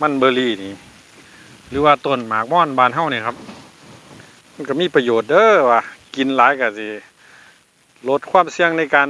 มันเบอร์รี่นี่ หรือว่าต้นหมากม่อนบานเฮาเนี่ยครับ มันก็มีประโยชน์เด้อว่ะกินหลายก็สิลดความเสี่ยงในการ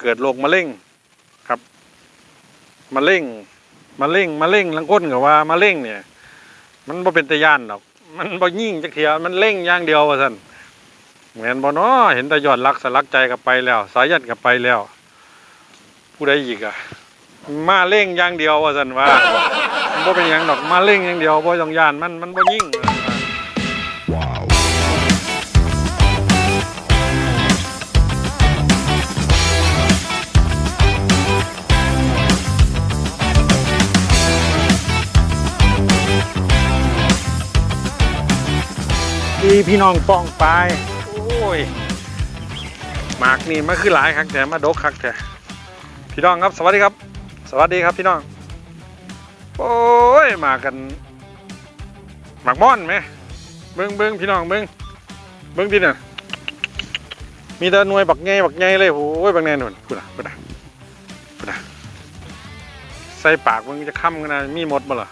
เกิดโรคมะเร็งครับมะเร็งมะเร็งมะเร็งลังก้นก็ว่ามะเร็งเนี่ย มันบ่เป็นตะย่านดอกมันบ่ยิ่งจักเทียมันเร่งอย่างเดียวว่าซั่นเหมือนบ่เนาะเห็นแต่ยอดรักสลักใจก็ไปแล้ว สายันก็ไปแล้ว ผู้ใดอีกอะมาเร่งอย่างเดียวว่านว่า บ่เป็นหยังดอกมาเร่งอย่างเดียวบ่ต้องย่านมันมันบ่ยิ่งพี่พี่น้องป้องปลายโอ้ยหมากนี่มันคือหลายครั้งแต่มาดกคักแต่พี่น้องครับสวัสดีครับ สวัสดีครับพี่น้องโอ้ ยมากันหมากม่อนไหมเบิ้งเบิ้งพี่น้องเบิ้งเบิ้งพี่น่ะมีแต่หน่วยบักไงบักไงเลยโอ้ยบักแน่นอนพูดนะพูดนะพูดนะใส่ปากมึงจะค้ำกันนะมีหมดบ่ล่ะ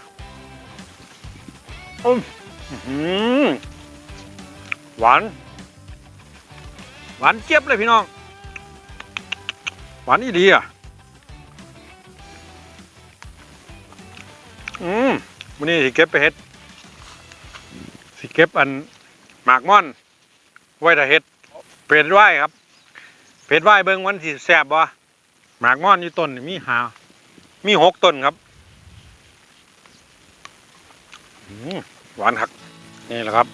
อืมอื้อหือหวาน หวานเจี๊ยบเลยพี่น้อง หวานอีดีอะ อืมวันนี้สิเก็บไปเฮ็ด สิเก็บอันหมากม่อน ไว้ถ้าเฮ็ดเป็ดไหว้ครับเป็ดไหว้เบิ่งวันสิแซ่บบ่หมากม่อนอยู่ต้นนี่มีหา มีหกต้นครับอืมหวานคัก นี่แหละครับ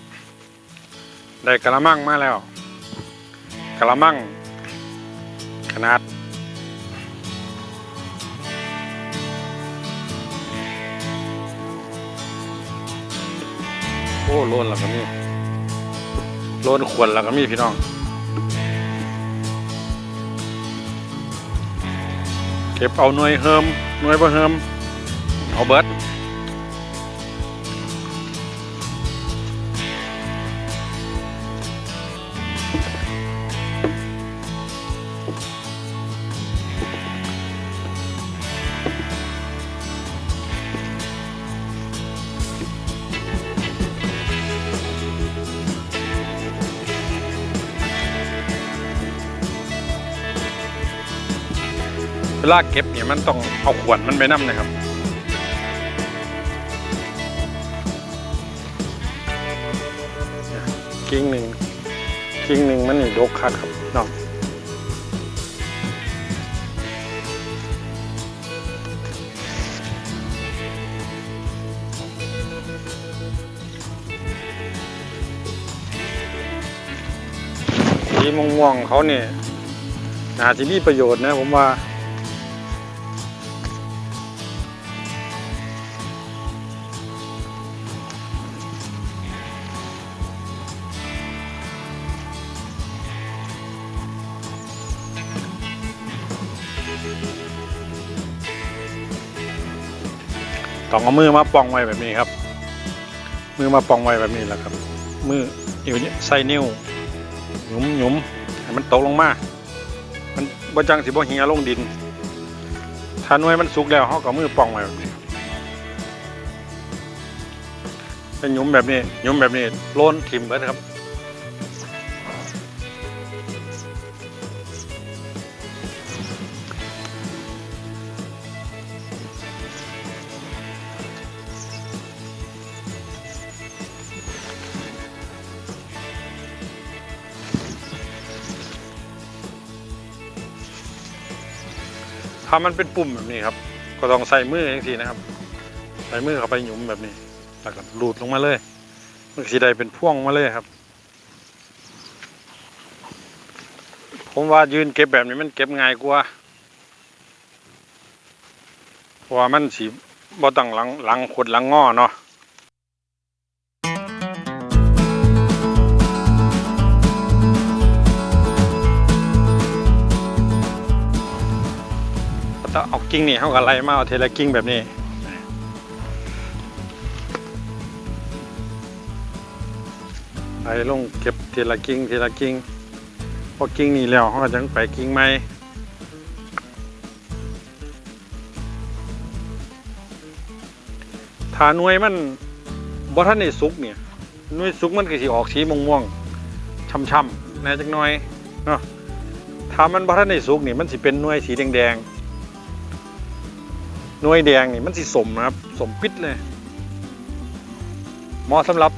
ได้กระมังมาแล้วกระมัง ขนาด อ้โลนแล้วก็มีโลนขวดแล้วก็มีพี่น้อง เก็บเอาหน่วยเฮิมหน่วยบ่เฮิมเอาเบิด เวลาเก็บเนี่ยมันต้องเอาขวดมันไปน้ำนะครับกิ่งหนึ่งกิ่งหนึ่งมันนี่ดกคักครับน้องสีม่วงๆเขาเนี่ยน่าจะมีประโยชน์นะผมว่า ต้องเอามือมาป้องไว้แบบนี้ครับ มือมาป้องไว้แบบนี้แหละครับ มืออยู่นี่ใส่นิ้วหยุมหยุมให้มันตกลงมา มันบ่จังสิบ่เหี่ยลงดิน ถ้าหน่วยมันสุกแล้วเขาก็มือป้องไว้แบบนี้เป็นหยุมแบบนี้หยุมแบบนี้โลนทิ่มเบิดครับ ถ้ามันเป็นปุ่มแบบนี้ครับ ก็ต้องใส่มืออย่างทีนะครับ ใส่มือเข้าไปหยุมแบบนี้แล้วก็ลูดลงมาเลยมันสีใดเป็นพ่วงมาเลยครับ ผมว่ายืนเก็บแบบนี้มันเก็บง่ายกว่าเพราะว่ามันสีบ่ต้งหลังหลังขดหลังงอเนาะ ต้องเอากิ่งนี่เขาก็ไล่มาเอาเทละกิ่งแบบนี้ไปลงเก็บเทละกิ่งเทละกิ่งพอกิ่งนี่แล้วเขาก็จังไปกิ่งใหมถ้าหน่วยมันบ่ทันได้สุกเนี่ยหน่วยสุกมันก็สิออกสีม่วงๆช่ำๆแน่จักหน่อยเนาะถ้ามันบ่ทันได้สุกนี่มันสิเป็นหน่วยสีแดงๆ หน่วยแดงนี่มันสิสมนะครับสมปิดเลยเหมาะสำหรับ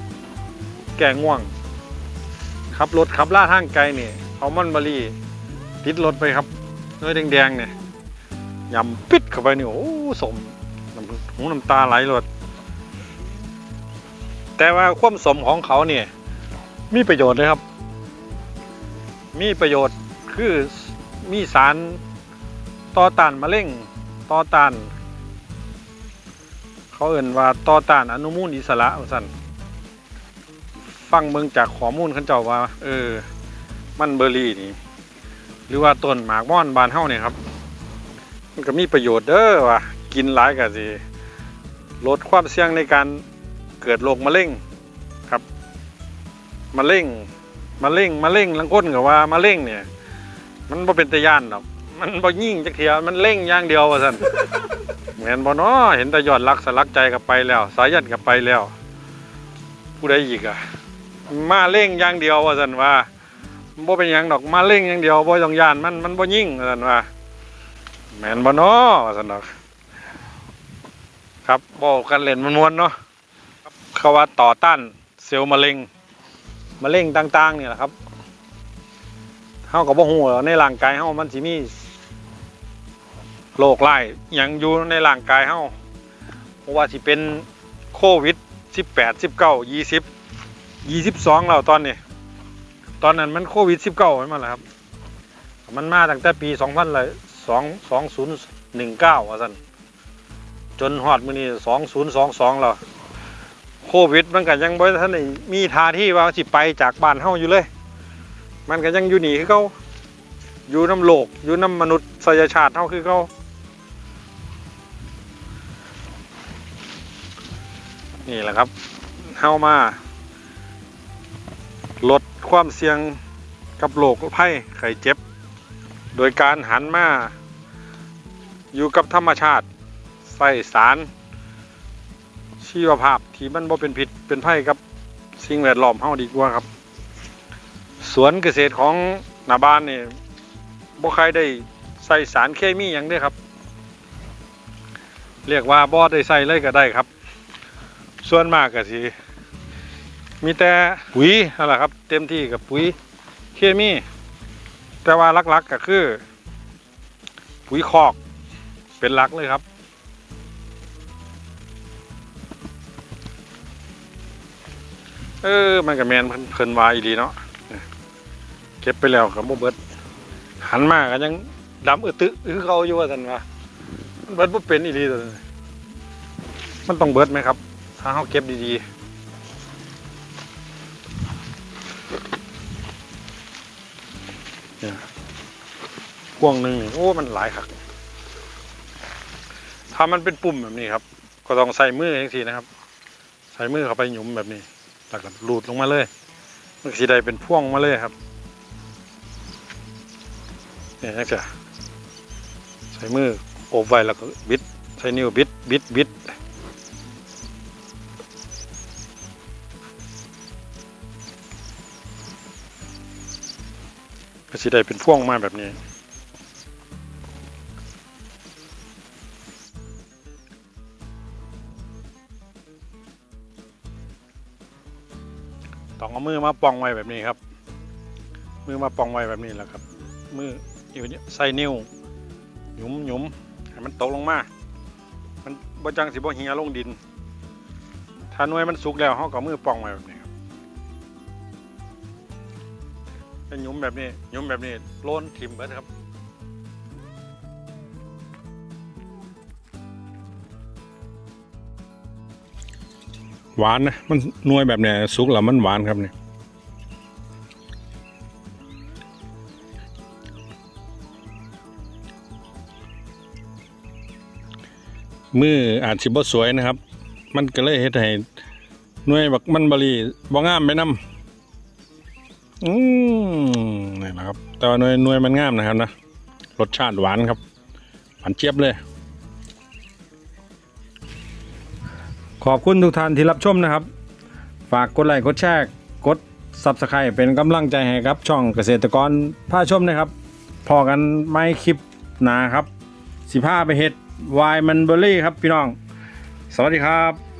แก่ง่วงขับรถขับล่าทางไกลนี่เอามันบารีติดรถไปครับหน่วยแดงๆเนี่ยยำปิดเข้าไปนี่โอ้สมน้ำหูน้ำตาไหลรถแต่ว่าความสมของเขาเนี่ยมีประโยชน์เลยครับ มีประโยชน์คือมีสารต่อต้านมะเร็งต่อต้าน เขาเอ่นว่าต่อต้านอนุมูลอิสระว่าซั่นฟังเมืองจากข้อมูลเขาเจ้าว่า เออ มันเบอร์รี่นี่ หรือว่าต้นหมากม่อนบานเฮาเนี่ยครับ มันก็มีประโยชน์เด้อว่ากินหลายก็สิลดความเสี่ยงในการเกิดโรคมะเร็งครับมะเร็งมะเร็งมะเร็งลังคนก็ว่ามะเร็งเนี่ย มันบ่เป็นตะย่านดอก มันบ่ยิ่งจักเทียมันเล่งอย่างเดียวว่าซั่นเหมือนบ่เนาะเห็นแต่ยอดรักสลักใจกับไปแล้ว สายันกับไปแล้ว ผู้ใดอีกอะมาเล่งอย่างเดียวว่าซั่นว่าบ่เป็นหยังดอกมาเล่งอย่างเดียวบ่ต้องย่านมันมันบ่ยิ่งว่าซั่นว่าแม่นบ่เนาะว่าซั่นดอกครับบอกกันเล่นมันม่วนๆเนาะครับเขาว่าต่อต้านเซลล์มะเร็งมะเร็งต่างๆนี่แหละครับเฮาก็บ่ฮู้ว่าในร่างกายเฮามันสิมี โรคร้ายหยังอยู่ในร่างกายเฮาเพราะว่าสิเป็นโควิด 18 19 20 22แล้วตอนนี้ ตอนนั้นมันโควิด 19มันมาแล้วครับ มันมาตั้งแต่ปี 2000เลย2 2019ว่าซั่นจนฮอดมื้อนี้ 2022แล้วโควิดมันก็ยังบ่ทันได้มีท่าที่ว่าสิไปจากบ้านเฮาอยู่เลย มันก็ยังอยู่นี่คือเก่าอยู่น้ำโลกอยู่น้ำมนุษยชาติเฮาคือเก่า นี่แหละครับเข้ามาลดความเสี่ยงกับโรคภัยไข้เจ็บ โดยการหันมาอยู่กับธรรมชาติใส่สาร ชีวภาพที่มันบ่เป็นผิดเป็นภัยกับสิ่งแวดล้อมเฮาดีกว่าครับ สวนเกษตรของหนาบ้านนี่บ่ใครได้ใส่สารเคมีอย่างเด้ครับ เรียกว่าบ่ได้ใส่เลยก็ได้ครับ ส่วนมากก็สิมีแต่ปุ๋ยนั่นแหละครับ เต็มที่กับปุ๋ยเคมี แต่ว่าหลักๆก็คือ ปุ๋ยคอกเป็นหลักเลยครับ เออมันก็แมนเพิ่นเพิ่นวาอีดีเนาะเก็บไปแล้วกับโมเบิดหันมาก็ยังดำอึดตึคือเขาอยู่ว่าสันว่ามันเบิดบ่เป็นอีดีตัวนี้มันต้องเบิดไหมครับ ถ้าเขาเก็บดีๆเนี่วงหนึ่งนี่โอ้ มันหลายครับถ้ามันเป็นปุ่มแบบนี้ครับ ก็ต้องใส่มืออย่างทีนะครับ ใส่มือเข้าไปหยุมแบบนี้แล้วก็รูดลงมาเลยมันสีใดเป็นพ่วงมาเลยครับเนี่ยจังซี่ใส่มือโอบไว้แล้วก็บิดใช้นิ้วบิดบิดบิด ก็สิได้เป็นพ่วงมาแบบนี้ ต้องเอามือมาปองไว้แบบนี้ครับ มือมาปองไว้แบบนี้แหละครับ มืออยู่เนี่ยใส่นิ้วหยุมหยุมให้มันตกลงมา มันบ่จังสิบ่เหียลงดิน ถ้าหน่วยมันสุกแล้วเขาก็มือปองไว้แบบนี้ หยุมแบบนี้หยุมแบบนี้โลนทิ่มเบิดครับหวานนะมันนวยแบบเนี้ยสุกแล้วมันหวานครับเนี่ยมืออาจสิบ่สวยนะครับ มันก็เลยเฮ็ดให้นวยบักมันบรีบ่งามไปนํ อืมนี่นะครับ แต่ว่าหน่วยหน่วยมันงามนะครับนะ รสชาติหวานครับ หวานเจี๊ยบเลย ขอบคุณทุกท่านที่รับชมนะครับ ฝากกดไลค์กดแชร์กด Subscribe เป็นกำลังใจให้ครับ ช่องเกษตรกรผ้าชมนะครับ พอกันไม่คลิปหนาครับ สิผ้าไปเห็ดวายมันเบอรี่ครับพี่น้อง สวัสดีครับ